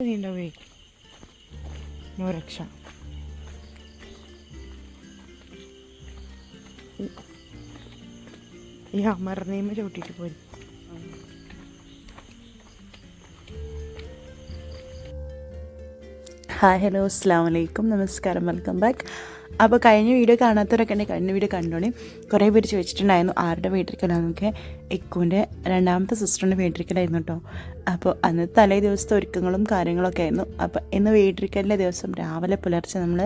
നീണ്ടവേ നൂരക്ഷ ഈ അമർനീമ ചവിട്ടിട്ട് പോയി hi hello അസ്സാം വലൈക്കും നമസ്കാരം വെൽക്കം ബാക്ക് അപ്പോൾ കഴിഞ്ഞ വീഡിയോ കാണാത്തവരൊക്കെ ഉണ്ടെങ്കിൽ കഴിഞ്ഞ വീഡിയോ കണ്ടോണി. കുറേ പേര് ചോദിച്ചിട്ടുണ്ടായിരുന്നു ആരുടെ വീട്ടിലേക്കലാന്നൊക്കെ എക്കുവിന്റെ രണ്ടാമത്തെ സിസ്റ്ററിന്റെ വീട്ടിലേക്കലായിരുന്നു കേട്ടോ അപ്പോൾ അന്ന് തലേ ദിവസത്തെ ഒരുക്കങ്ങളും കാര്യങ്ങളൊക്കെ ആയിരുന്നു. അപ്പോൾ ഇന്ന് വീട്ടിലേക്കലിന്റെ ദിവസം? രാവിലെ പുലർച്ചെ നമ്മൾ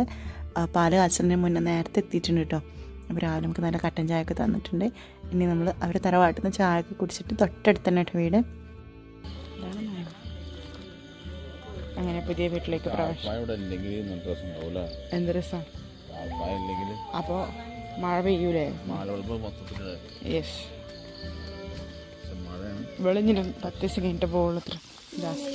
പാൽ കാച്ചലിന് മുന്നേ നേരത്തെ എത്തിയിട്ടുണ്ട് കേട്ടോ അപ്പോൾ രാവിലെ നമുക്ക് നല്ല കട്ടൻ ചായ ഒക്കെ തന്നിട്ടുണ്ട്. ഇനി നമ്മൾ അവർ തറവാട്ടിൽ നിന്ന് ചായ ഒക്കെ കുടിച്ചിട്ട് തൊട്ടടുത്ത് തന്നെ കേട്ടോ വീട്. അങ്ങനെ പുതിയ വീട്ടിലേക്ക് പ്രവേശനം എന്ത് രസം? അപ്പോൾ മഴ പെയ്യൂലേ? യെസ്. വെളിഞ്ഞിലും പത്ത് ദിവസം കഴിഞ്ഞിട്ട് പോകുള്ളൂ അത്ര. ജാസ്തി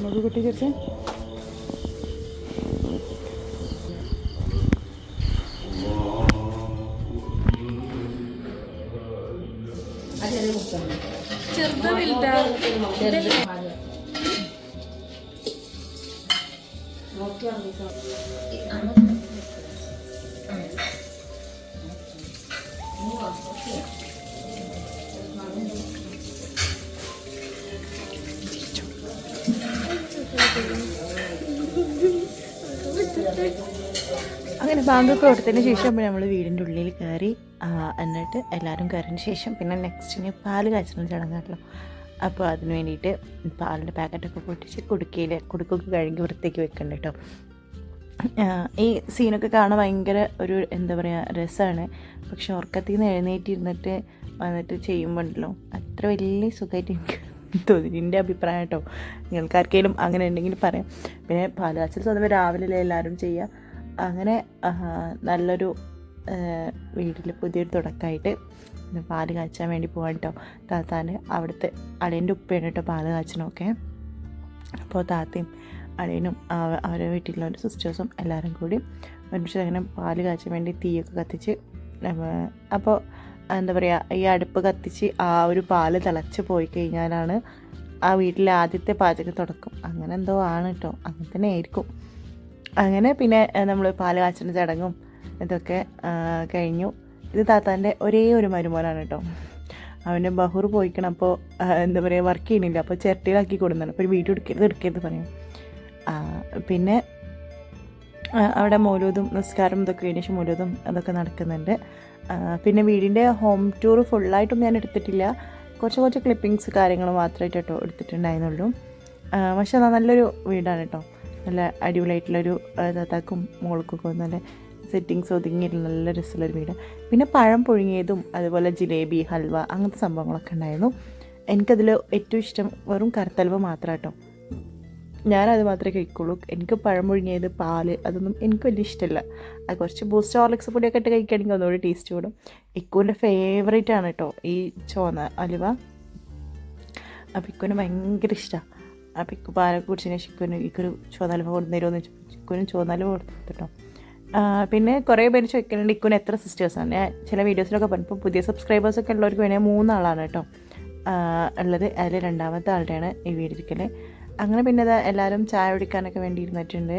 നമുക്ക് കിട്ടി ചേർച്ചേ ചെറുത് വലുതാ. അങ്ങനെ ബാങ്കൊക്കെ കൊടുത്തതിന് ശേഷം നമ്മൾ വീടിന്റെ ഉള്ളിൽ കയറി എന്നിട്ട് എല്ലാവരും കയറിയതിന് ശേഷം പിന്നെ നെക്സ്റ്റിന് പാൽ കാച്ചുന്ന ചടങ്ങാണല്ലോ. അപ്പോൾ അതിന് വേണ്ടിയിട്ട് പാലിന്റെ പാക്കറ്റൊക്കെ പൊട്ടിച്ച് കുടുക്കയിൽ കുടുക്കൊക്കെ കഴുകി വൃത്തിക്ക് വെക്കണ്ട കേട്ടോ ഈ സീനൊക്കെ കാണാൻ ഭയങ്കര ഒരു എന്താ പറയുക രസമാണ് പക്ഷെ ഉറക്കത്തിൽ നിന്ന് എഴുന്നേറ്റിരുന്നിട്ട് വന്നിട്ട് ചെയ്യുമ്പോണ്ടല്ലോ അത്ര വലിയ സുഖമായിട്ട് എനിക്ക് തോന്നി എന്റെ അഭിപ്രായം കേട്ടോ. നിങ്ങൾക്ക് ആർക്കെങ്കിലും അങ്ങനെ ഉണ്ടെങ്കിൽ പറയാം. പിന്നെ പാലാച്ചൽ സ്വന്തം രാവിലെ എല്ലാവരും ചെയ്യുക. അങ്ങനെ നല്ലൊരു വീട്ടിൽ പുതിയൊരു തുടക്കമായിട്ട് പാൽ കാച്ചാൻ വേണ്ടി പോകാൻ കേട്ടോ. താത്താന് അവിടുത്തെ അളിയന്റെ ഉപ്പയാണ് കേട്ടോ പാൽ കാച്ചണമൊക്കെ അപ്പോൾ താത്തയും അളിയനും അവരെ വീട്ടിലുള്ള സിസ്റ്റേഴ്സും എല്ലാവരും കൂടി ഒരുമിച്ച് അങ്ങനെ പാൽ കാച്ചാൻ വേണ്ടി തീയൊക്കെ കത്തിച്ച് അപ്പോൾ എന്താ പറയുക ഈ അടുപ്പ് കത്തിച്ച് ആ ഒരു പാൽ തിളച്ച് പോയി കഴിഞ്ഞാലാണ് ആ വീട്ടിലെ ആദ്യത്തെ പാചകം തുടക്കം. അങ്ങനെ എന്തോ ആണ് കേട്ടോ അങ്ങനെ തന്നെ ആയിരിക്കും. അങ്ങനെ പിന്നെ നമ്മൾ പാൽ കാച്ചുന്ന ചടങ്ങും ഇതൊക്കെ കഴിഞ്ഞു. ഇത് താത്താന്റെ ഒരേ ഒരു മരുമോനാണ് കേട്ടോ അവന്റെ ബഹൂർ പോയിക്കണം. അപ്പോൾ എന്താ പറയുക വർക്ക് ചെയ്യണില്ല. അപ്പോൾ ചിരട്ടിയിലാക്കി കൊടുക്കുന്നുണ്ട് അപ്പോൾ ഒരു വീഡിയോ എടുക്കരുത് എടുക്കരുത് പറയും. പിന്നെ അവിടെ മൗലൂദും നിസ്കാരം ഇതൊക്കെ കഴിഞ്ഞ ശേഷം മൗലൂദും അതൊക്കെ നടക്കുന്നുണ്ട്. പിന്നെ വീടിന്റെ ഹോം ടൂർ ഫുള്ളായിട്ടും ഞാൻ എടുത്തിട്ടില്ല. കുറച്ച് കുറച്ച് ക്ലിപ്പിങ്സ് കാര്യങ്ങൾ മാത്രമായിട്ട് കേട്ടോ എടുത്തിട്ടുണ്ടായിരുന്നുള്ളൂ. പക്ഷെ നല്ലൊരു വീടാണ് കേട്ടോ. നല്ല അടിപൊളിയായിട്ടുള്ളൊരു ഇതാക്കും മോൾക്കൊക്കെ നല്ല സെറ്റിങ്സ് ഒതുങ്ങിയിട്ടുള്ള നല്ല രസമുള്ളൊരു വീട്. പിന്നെ പഴം പുഴുങ്ങിയതും അതുപോലെ ജിലേബി ഹൽവ അങ്ങനത്തെ സംഭവങ്ങളൊക്കെ ഉണ്ടായിരുന്നു. എനിക്കതിൽ ഏറ്റവും ഇഷ്ടം വെറും കറുത്തൽവ മാത്രം കേട്ടോ. ഞാനത് മാത്രമേ കഴിക്കുള്ളൂ. എനിക്ക് പഴം പുഴുങ്ങിയത് പാൽ അതൊന്നും എനിക്ക് വലിയ ഇഷ്ടമല്ല. അത് കുറച്ച് ബൂസ്റ്റ് ഹോർലിക്സ് പൊടിയൊക്കെ ഇട്ട് കഴിക്കുകയാണെങ്കിൽ ഒന്നുകൂടി ടേസ്റ്റ് കൂടും. ഇക്കുവിന്റെ ഫേവറേറ്റ് ആണ് കേട്ടോ ഈ ചോന്ന അലുവ. അപ്പോൾ ഇക്കുവിന് ഭയങ്കര ഇഷ്ടമാണ് അപ്പോൾ ഇക്കു പാലൊക്കെ കുടിച്ചതിന് ശേഷം ഇക്കുവിന് ഇക്കൊരു ചോന്നലുവ കൊടുത്തരുമെന്ന് ചോദിച്ചു. ഇക്കുവിനും ചോന്നലുവ കൊടുത്തു കേട്ടോ പിന്നെ കുറേ പേര് ചോദിക്കുന്നുണ്ട് ഇക്കുവിന് എത്ര സിസ്റ്റേഴ്സാണ് ഞാൻ ചില വീഡിയോസിലൊക്കെ പറഞ്ഞപ്പോൾ പുതിയ സബ്സ്ക്രൈബേഴ്സൊക്കെ ഉള്ളവർക്ക് വേണേൽ മൂന്നാളാണ് കേട്ടോ ഉള്ളത് അതിൽ രണ്ടാമത്തെ ആളുടെയാണ് ഈ വീടിരിക്കൽ അങ്ങനെ പിന്നെ എല്ലാവരും ചായ കുടിക്കാനൊക്കെ വേണ്ടി ഇരുന്നിട്ടുണ്ട്.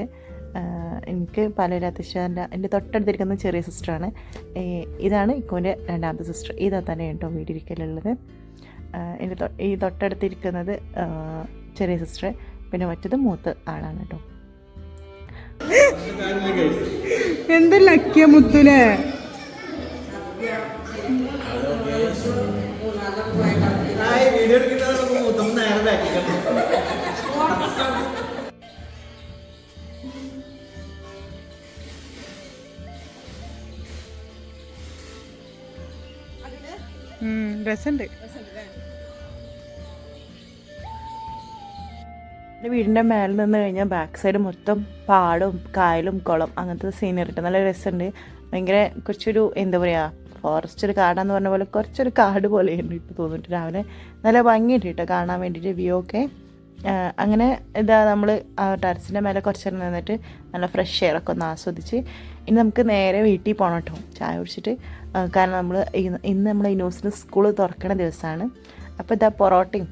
എനിക്ക് പലരും അത്യാവശ്യം എന്റെ തൊട്ടടുത്തിരിക്കുന്ന ചെറിയ സിസ്റ്ററാണ്. ഇതാണ് ഇക്കോന്റെ രണ്ടാമത്തെ സിസ്റ്റർ. ഇതാ തന്നെ കേട്ടോ വീടിരിക്കലുള്ളത്. ആ, എന്റെ ഈ തൊട്ടടുത്തിരിക്കുന്നത് ചെറിയ സിസ്റ്റർ. പിന്നെ മറ്റത് മൂത്ത ആളാണ് കേട്ടോ. എന്ത് ലക്കിയ മുത്തുലേ രസമുണ്ട് എന്റെ വീടിന്റെ മേലെ നിന്ന് കഴിഞ്ഞാൽ ബാക്ക് സൈഡ് മൊത്തം പാടും കായലും കുളം അങ്ങനത്തെ സീനറി ഇട്ട് നല്ല രസമുണ്ട് ഭയങ്കര കുറച്ചൊരു എന്താ പറയുക ഫോറസ്റ്റ് ഒരു കാടാന്ന് പറഞ്ഞ പോലെ കുറച്ചൊരു കാട് പോലെയുണ്ട് ഇപ്പോൾ തോന്നിട്ട് രാവിലെ. നല്ല ഭംഗിയുണ്ട് കേട്ടോ കാണാൻ വേണ്ടിയിട്ട് വ്യൂ ഒക്കെ. അങ്ങനെ ഇതാ നമ്മൾ ടെറസിന്റെ മേലെ കുറച്ച് നേരം നിന്നിട്ട് നല്ല ഫ്രഷ് എയർ ഒക്കെ ഒന്ന് ആസ്വദിച്ച് ഇനി നമുക്ക് നേരെ വീട്ടിൽ പോകണം കേട്ടോ. ചായ കുടിച്ചിട്ട്. കാരണം നമ്മൾ ഇന്ന് നമ്മൾ ഇനോസിന് സ്കൂൾ തുറക്കുന്ന ദിവസമാണ് അപ്പോൾ ഇതാ പൊറോട്ടയും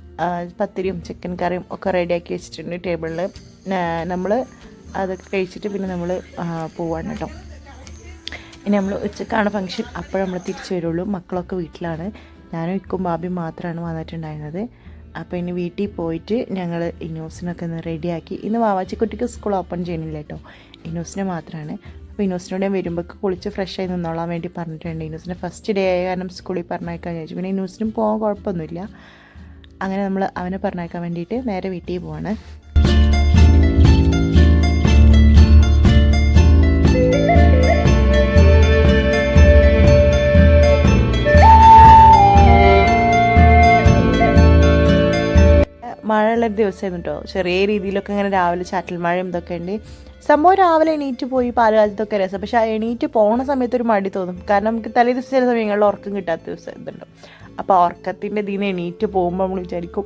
പത്തിരിയും ചിക്കൻ കറിയും ഒക്കെ റെഡിയാക്കി വെച്ചിട്ടുണ്ട് ടേബിളിൽ നമ്മൾ അതൊക്കെ കഴിച്ചിട്ട് പിന്നെ നമ്മൾ പോവാണ് കേട്ടോ. ഇനി നമ്മൾ ഉച്ചക്കാണ് ഫംഗ്ഷൻ അപ്പോൾ നമ്മൾ തിരിച്ചു വരുള്ളൂ. മക്കളൊക്കെ വീട്ടിലാണ്. ഞാനും ഇക്കും ബാബിയും മാത്രമാണ് വന്നിട്ടുണ്ടായിരുന്നത്. അപ്പോൾ ഇനി വീട്ടിൽ പോയിട്ട് ഞങ്ങൾ ഇനോസിനൊക്കെ ഒന്ന് റെഡിയാക്കി ഇന്ന് വാവാച്ചിക്കുട്ടിക്ക് സ്കൂൾ ഓപ്പൺ ചെയ്യണില്ല കേട്ടോ ഇനോസിനെ മാത്രമാണ് അപ്പോൾ ഇനോസിനോട് ഞാൻ വരുമ്പോൾ കുളിച്ച് ഫ്രഷ് ആയി നിന്നോളാൻ വേണ്ടി പറഞ്ഞിട്ടുണ്ട്. ഇനോസിന്റെ ഫസ്റ്റ് ഡേ ആയ കാരണം സ്കൂളിൽ പറഞ്ഞേക്കാൻ ചോദിച്ചു പിന്നെ ഇനോസിനും പോകാൻ കുഴപ്പമൊന്നുമില്ല. അങ്ങനെ നമ്മൾ അവനെ പറഞ്ഞേക്കാൻ വേണ്ടിയിട്ട് നേരെ വീട്ടിൽ പോവാണ്. ഒരു ദിവസമായിരുന്നു കേട്ടോ ചെറിയ രീതിയിലൊക്കെ ഇങ്ങനെ രാവിലെ ചാറ്റൽ മഴയും ഇതൊക്കെ ഉണ്ട്. സംഭവം രാവിലെ എണീറ്റ് പോയി പാലുകാലത്തൊക്കെ രസം. പക്ഷെ ആ എണീറ്റ് പോണ സമയത്ത് ഒരു മടി തോന്നും. കാരണം നമുക്ക് തലേ ദിവസം ചില സമയങ്ങളിൽ ഉറക്കം കിട്ടാത്ത ദിവസം ഇതുണ്ട്. അപ്പോൾ ഉറക്കത്തിന്റെ ഇതിൽ നിന്ന് എണീറ്റ് പോകുമ്പോൾ നമ്മൾ വിചാരിക്കും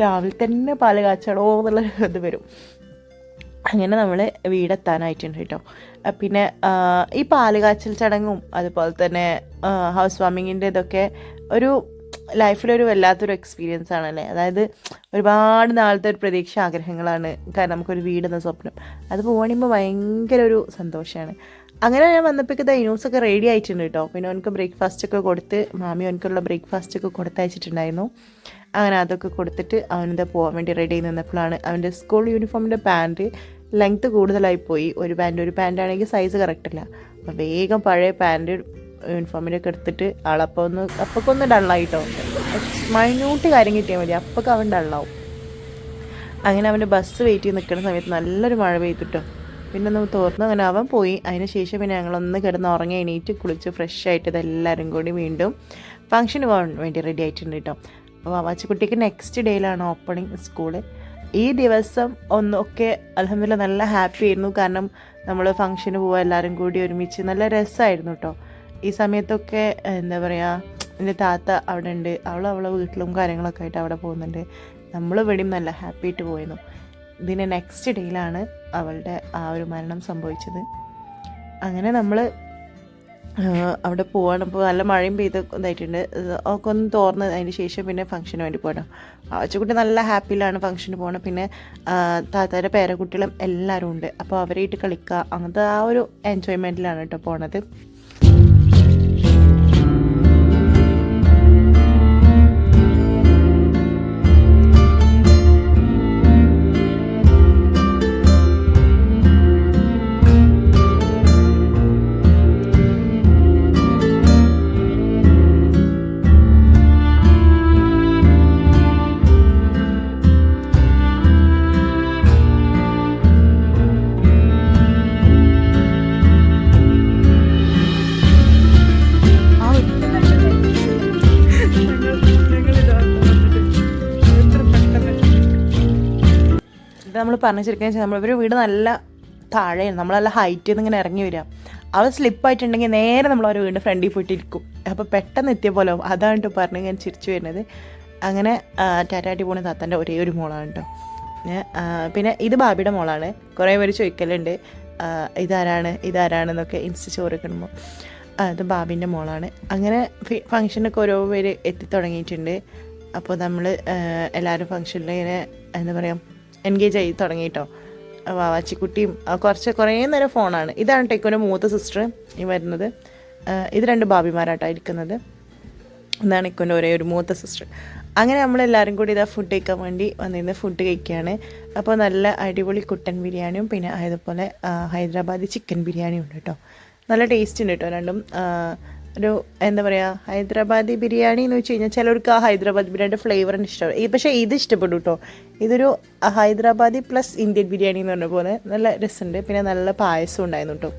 രാവിലെ തന്നെ പാൽ കാച്ചടോ എന്നുള്ള ഇത് വരും. അങ്ങനെ നമ്മൾ വീടെത്താനായിട്ടുണ്ട് കേട്ടോ. പിന്നെ ഈ പാൽ കാച്ചൽ ചടങ്ങും അതുപോലെ തന്നെ ഹൗസ് വാമിങ്ങിന്റെ ഇതൊക്കെ ഒരു ലൈഫിലൊരു വല്ലാത്തൊരു എക്സ്പീരിയൻസ് ആണല്ലേ? അതായത് ഒരുപാട് നാളത്തെ ഒരു പ്രതീക്ഷ ആഗ്രഹങ്ങളാണ്. കാരണം നമുക്കൊരു വീടെന്ന സ്വപ്നം. അത് പോകണിമ്പോൾ ഭയങ്കര ഒരു സന്തോഷമാണ് അങ്ങനെ ഞാൻ വന്നപ്പോഴേക്ക് ന്യൂസ് ഒക്കെ റെഡി ആയിട്ടുണ്ട് കേട്ടോ പിന്നെ അവനക്ക് ബ്രേക്ക്ഫാസ്റ്റ് ഒക്കെ കൊടുത്ത് മാമി അവനക്കുള്ള ബ്രേക്ക്ഫാസ്റ്റ് ഒക്കെ കൊടുത്തയച്ചിട്ടുണ്ടായിരുന്നു. അങ്ങനെ അതൊക്കെ കൊടുത്തിട്ട് അവനെന്താ പോകാൻ വേണ്ടി റെഡി ആയി നിന്നപ്പോഴാണ് അവന്റെ സ്കൂൾ യൂണിഫോമിന്റെ പാന്റ് ലെങ്ത്ത് കൂടുതലായി പോയി. ഒരു പാന്റ് ഒരു പാന്റ് ആണെങ്കിൽ സൈസ് കറക്റ്റ് അല്ല അപ്പോൾ വേഗം പഴയ പാന്റ് യൂണിഫോമിന്റെ ഒക്കെ എടുത്തിട്ട് ആളപ്പോൾ ഒന്ന് അപ്പൊക്കെ ഒന്ന് ഡള്ളായിട്ടോ മൈന്യൂട്ട് കാര്യം കിട്ടിയാൽ മതി. അപ്പൊക്കെ അവൻ ഡള്ളാവും അങ്ങനെ അവന്റെ ബസ് വെയിറ്റ് ചെയ്ത് നിൽക്കുന്ന സമയത്ത് നല്ലൊരു മഴ പെയ്തിട്ടോ. പിന്നെ ഒന്ന് തോർന്നു അങ്ങനെ അവൻ പോയി. അതിന് ശേഷം പിന്നെ ഞങ്ങളൊന്ന് കിടന്ന് ഉറങ്ങി എണീറ്റ് കുളിച്ച് ഫ്രഷ് ആയിട്ട് ഇതെല്ലാവരും കൂടി വീണ്ടും ഫംഗ്ഷന് പോകാൻ വേണ്ടി റെഡി ആയിട്ടുണ്ട് കേട്ടോ അപ്പോൾ വാച്ചക്കുട്ടിക്ക് നെക്സ്റ്റ് ഡേയിലാണ് ഓപ്പണിങ് സ്കൂൾ ഈ ദിവസം ഒന്നൊക്കെ അലഹമില്ല നല്ല ഹാപ്പി ആയിരുന്നു. കാരണം നമ്മൾ ഫംഗ്ഷന് പോകാൻ എല്ലാവരും കൂടി ഒരുമിച്ച്. നല്ല രസമായിരുന്നു കേട്ടോ ഈ സമയത്തൊക്കെ എന്താ പറയുക എന്റെ താത്ത അവിടെ ഉണ്ട് അവൾ അവളെ വീട്ടിലും കാര്യങ്ങളൊക്കെ ആയിട്ട് അവിടെ പോകുന്നുണ്ട്. നമ്മൾ ഇവിടെയും നല്ല ഹാപ്പി ആയിട്ട് പോയിരുന്നു. ഇതിന്റെ നെക്സ്റ്റ് ഡേയിലാണ് അവളുടെ ആ ഒരു മരണം സംഭവിച്ചത്. അങ്ങനെ നമ്മൾ അവിടെ പോവാണ്. അപ്പോൾ നല്ല മഴയും പെയ്ത് ഇതായിട്ടുണ്ട്. ഒക്കെ ഒന്ന് തോർന്ന് അതിന് ശേഷം പിന്നെ ഫംഗ്ഷന് വേണ്ടി പോകണം ആച്ചക്കുട്ടി നല്ല ഹാപ്പിയിലാണ് ഫംഗ്ഷന് പോകണം പിന്നെ ആ, താത്താരുടെ പേരക്കുട്ടികളും എല്ലാവരും ഉണ്ട്. അപ്പോൾ അവരായിട്ട് കളിക്കുക അങ്ങനത്തെ ആ ഒരു എൻജോയ്മെന്റിലാണ് കേട്ടോ പോണത്. പറഞ്ഞു ശരിക്കും നമ്മൾ ഒരു വീട് നല്ല താഴെയാണ്. നമ്മൾ നല്ല ഹൈറ്റിൽ നിന്ന് ഇങ്ങനെ ഇറങ്ങി വരിക അവൾ സ്ലിപ്പായിട്ടുണ്ടെങ്കിൽ നേരെ നമ്മൾ അവരുടെ വീടിന്റെ ഫ്രണ്ടിൽ പോയിട്ടിരിക്കും. അപ്പോൾ പെട്ടെന്ന് എത്തിയ പോലെ അതാണ് കേട്ടോ പറഞ്ഞ് ഞാൻ ചിരിച്ചു വരുന്നത്. അങ്ങനെ ടാറ്റാട്ടി പോണ താത്തന്റെ ഒരേ ഒരു മോളാണ് കേട്ടോ പിന്നെ, ഇത് ബാബിയുടെ മോളാണ്. കുറേ പേര് ചോദിക്കലുണ്ട്. ഇതാരാണ് ഇതാരാണെന്നൊക്കെ ഇൻസ്റ്റ ചോറ് കിടുമ്പോൾ അത് ബാബിന്റെ മോളാണ്. അങ്ങനെ ഫംഗ്ഷനൊക്കെ ഓരോ പേര് എത്തി തുടങ്ങിയിട്ടുണ്ട്. അപ്പോൾ നമ്മൾ എല്ലാവരും ഫങ്ഷനിൽ ഇങ്ങനെ എന്താ പറയുക എൻഗേജ് ആയി തുടങ്ങി കേട്ടോ വാവാച്ചിക്കുട്ടിയും കുറച്ച് കുറേ നേരം ഫോണാണ്. ഇതാണ് ടെക്കോന്റെ മൂത്ത സിസ്റ്റർ ഈ വരുന്നത്. ഇത് രണ്ട് ഭാബിമാരായിട്ടാണ് ഇരിക്കുന്നത്. എന്നാണ് ഇക്കൊന്റെ ഒരേ ഒരു മൂത്ത സിസ്റ്റർ അങ്ങനെ നമ്മളെല്ലാവരും കൂടി ഇതാ ഫുഡ് കഴിക്കാൻ വേണ്ടി വന്നിരുന്ന് ഫുഡ് കഴിക്കുകയാണ്. അപ്പോൾ നല്ല അടിപൊളി കുട്ടൻ ബിരിയാണിയും പിന്നെ അതുപോലെ ഹൈദരാബാദി ചിക്കൻ ബിരിയാണിയും ഉണ്ട് കേട്ടോ. നല്ല ടേസ്റ്റ് ഉണ്ട് കേട്ടോ രണ്ടും. ഒരു എന്താ പറയുക ഹൈദരാബാദി ബിരിയാണി എന്ന് വെച്ച് കഴിഞ്ഞാൽ ചിലർക്ക് ആ ഹൈദരാബാദ് ബിരിയാണിയുടെ ഫ്ലേവറിന് ഇഷ്ടമാണ് ഈ പക്ഷേ ഇത് ഇഷ്ടപ്പെടും കേട്ടോ ഇതൊരു ഹൈദരാബാദി പ്ലസ് ഇന്ത്യൻ ബിരിയാണി എന്ന് പറഞ്ഞ പോലെ നല്ല രസമുണ്ട്. പിന്നെ നല്ല പായസം ഉണ്ടായിരുന്നു കേട്ടോ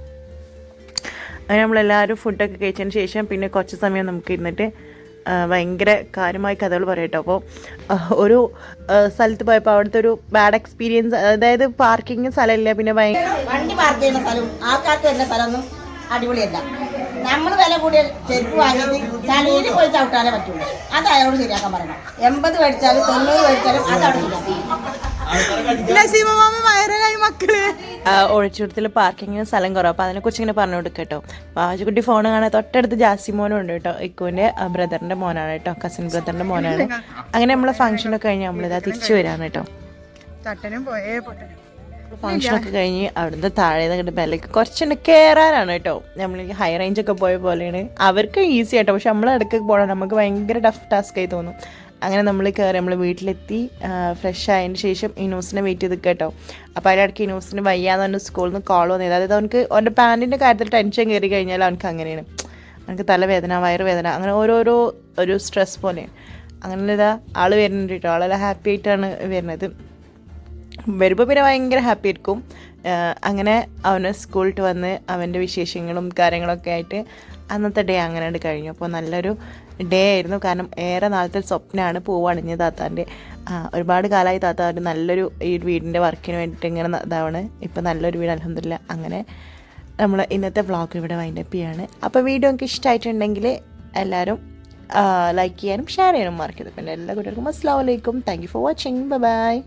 അങ്ങനെ നമ്മളെല്ലാവരും ഫുഡൊക്കെ കഴിച്ചതിന് ശേഷം പിന്നെ കുറച്ച് സമയം നമുക്ക് ഇരുന്നിട്ട് ഭയങ്കര കാര്യമായ കഥകൾ പറയട്ടോ അപ്പോൾ ഒരു സ്ഥലത്ത് പോയപ്പോൾ അവിടുത്തെ ഒരു ബാഡ് എക്സ്പീരിയൻസ് അതായത് പാർക്കിംഗ് സ്ഥലമില്ല പിന്നെ ഭയങ്കര വണ്ടി പാർക്ക് ചെയ്യുന്ന സ്ഥലവും ആൾക്കാർക്ക് വരുന്ന സ്ഥലമൊന്നും അടിപൊളിയല്ല. നമ്മൾ വില കൂടിയ ചെരുപ്പ് വാങ്ങിയിട്ട് ചളിയിൽ പോയി ചവിട്ടാനേ പറ്റുള്ളൂ. അത് അയാളോട് ശരിയാക്കാൻ പറയണം. എൺപത് മേടിച്ചാലും തൊണ്ണൂറ് മേടിച്ചാലും അത് അവിടെ ശരിയാക്കും ഒഴിച്ചുകൊടുത്തിൽ പാർക്കിങ്ങിന് സ്ഥലം കുറവ്. അപ്പോൾ അതിനെക്കുറിച്ച് ഇങ്ങനെ പറഞ്ഞു കൊടുക്കുക കേട്ടോ ആജുകുട്ടി ഫോൺ കാണാൻ തൊട്ടടുത്ത് ജാസി മോനും ഉണ്ട് കേട്ടോ. ഇക്കുവിന്റെ ബ്രദറിന്റെ മോനാണ് കേട്ടോ. കസിൻ ബ്രദറിന്റെ മോനാണ്. അങ്ങനെ നമ്മളെ ഫംഗ്ഷനൊക്കെ കഴിഞ്ഞ് നമ്മളിതാ തിരിച്ചു വരാണ് കേട്ടോ. തട്ടനും പോയേ. പൊട്ടനും. ഫംഗ്ഷനൊക്കെ കഴിഞ്ഞ് അവിടുന്ന് താഴെ നിന്ന് മേലേക്ക് കുറച്ചുണ്ട് കയറാനാണ് കേട്ടോ. നമ്മൾ ഹൈ റേഞ്ച് ഒക്കെ പോയ പോലെയാണ്. അവർക്ക് ഈസി ആട്ടോ പക്ഷെ നമ്മൾ ഇടയ്ക്ക് പോകണം നമുക്ക് ഭയങ്കര ടഫ് ടാസ്ക് ആയി തോന്നും. അങ്ങനെ നമ്മൾ കയറി നമ്മൾ വീട്ടിലെത്തി ഫ്രഷ് ആയതിന് ശേഷം ഇനൂസിനെ വെയിറ്റ് ചെയ്ത് കേട്ടോ. അപ്പോൾ അതിലിടയ്ക്ക് ഇനൂസിന് വയ്യാന്ന് പറഞ്ഞ സ്കൂളിൽ നിന്ന് കോൾ വന്നത് അതായത് അവനക്ക് അവന്റെ പാന്റിന്റെ കാര്യത്തിൽ ടെൻഷൻ കയറി കഴിഞ്ഞാൽ അവനക്ക് അങ്ങനെയാണ്. അവനക്ക് തലവേദന വയറുവേദന അങ്ങനെ ഓരോരോ ഒരു സ്ട്രെസ് പോലെയാണ്. അങ്ങനെ ഇതാ ആൾ വരുന്നുണ്ട് കേട്ടോ. ആളെല്ലാം ഹാപ്പി ആയിട്ടാണ് വരുന്നത്. വരുമ്പോൾ പിന്നെ ഭയങ്കര ഹാപ്പി ആയിരിക്കും. അങ്ങനെ അവനെ സ്കൂളിൽ വന്ന് അവന്റെ വിശേഷങ്ങളും കാര്യങ്ങളൊക്കെ ആയിട്ട് അന്നത്തെ ഡേ അങ്ങനെ കഴിഞ്ഞു. അപ്പോൾ നല്ലൊരു ഡേ ആയിരുന്നു. കാരണം ഏറെ നാളത്തെ സ്വപ്നമാണ് പൂവണിഞ്ഞ് താത്താന്റെ ഒരുപാട് കാലമായി താത്ത ഒരു നല്ലൊരു ഈ വീടിന്റെ വർക്കിന് വേണ്ടിയിട്ട് ഇങ്ങനെ ന- ഇതാവണ്. ഇപ്പം നല്ലൊരു വീട് അലഹമില്ല അങ്ങനെ നമ്മൾ ഇന്നത്തെ വ്ളോഗ് ഇവിടെ വൈൻഡപ്പ് ചെയ്യാണ്. അപ്പോൾ വീഡിയോ നിങ്ങൾക്ക് ഇഷ്ടമായിട്ടുണ്ടെങ്കിൽ എല്ലാവരും ലൈക്ക് ചെയ്യാനും ഷെയർ ചെയ്യാനും മറക്കരുത്. പിന്നെ എല്ലാ കുട്ടികൾക്കും അസ്സാം വലൈക്കും thank you for watching bye